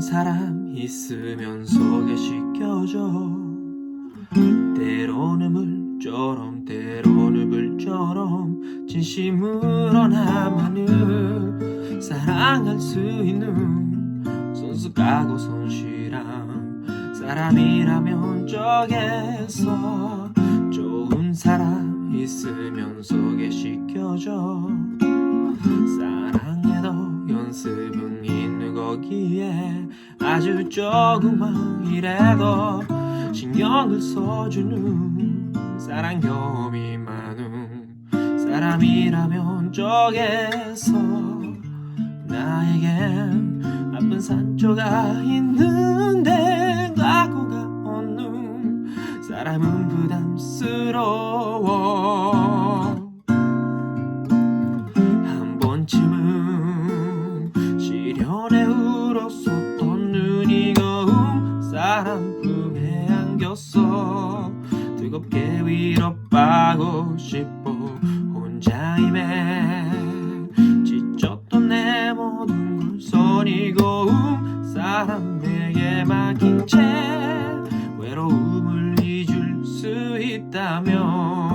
사람 있으면 소개시켜줘. 때로는 물처럼 때로는 불처럼 진심으로 나만을 사랑할 수 있는 손수가고 손실한 사람이라면 저에서 좋은 사람 있으면 소개시켜줘 거기에 아주 조금만이라도 신경을 써주는 사랑 경험이 많은 사람이라면 저에서 나에겐 아픈 상처가 있는데 과거가 없는 사람은 부담스러워 생겼어. 뜨겁게 위로 빠고 싶어 혼자임에 지쳤던 내 모든 걸 손이 고운 사람에게 막힌 채 외로움을 잊을 수 있다면.